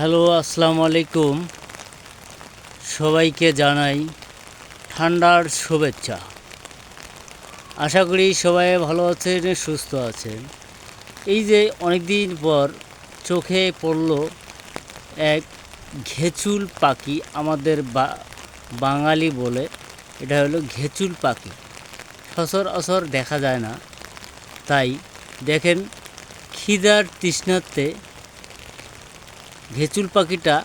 Hello, আসসালামু আলাইকুম। সবাইকে জানাই ঠান্ডার শুভেচ্ছা। আশা করি সবাই ভালো আছেন, সুস্থ আছেন। এই যে অনেক দিন পর চোখে পড়ল এক ঘেচুল পাখি আমাদের বাঙালি বলে, এটা হলো ঘেচুল পাখি। সচরাচর দেখা যায় না। তাই দেখেন খিদার তৃষ্ণার্তে ঘেচুল পাখিটা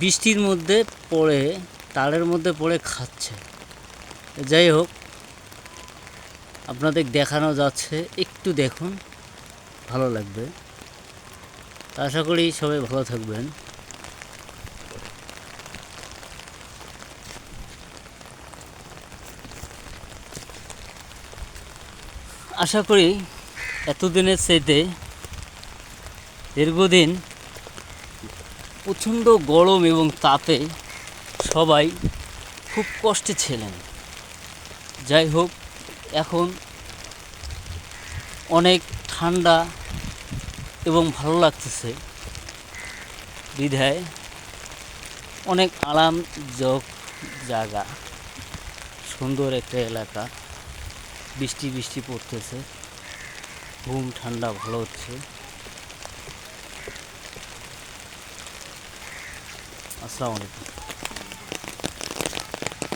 বৃষ্টির মধ্যে পড়ে, তারের মধ্যে পড়ে খাচ্ছে। যাই হোক, আপনাদের দেখানো যাচ্ছে, একটু দেখুন, ভালো লাগবে। আশা করি সবাই ভালো থাকবেন। আশা করি এতদিনের চাইতে দীর্ঘদিন প্রচণ্ড গরম এবং তাপে সবাই খুব কষ্টে ছিলেন। যাই হোক, এখন অনেক ঠান্ডা এবং ভালো লাগতেছে। বিধায় অনেক আরামজনক জায়গা। সুন্দর একটা এলাকা। বৃষ্টি বৃষ্টি পড়তেছে। ঘুম ঠান্ডা, ভালো হচ্ছে। আসসালামু আলাইকুম।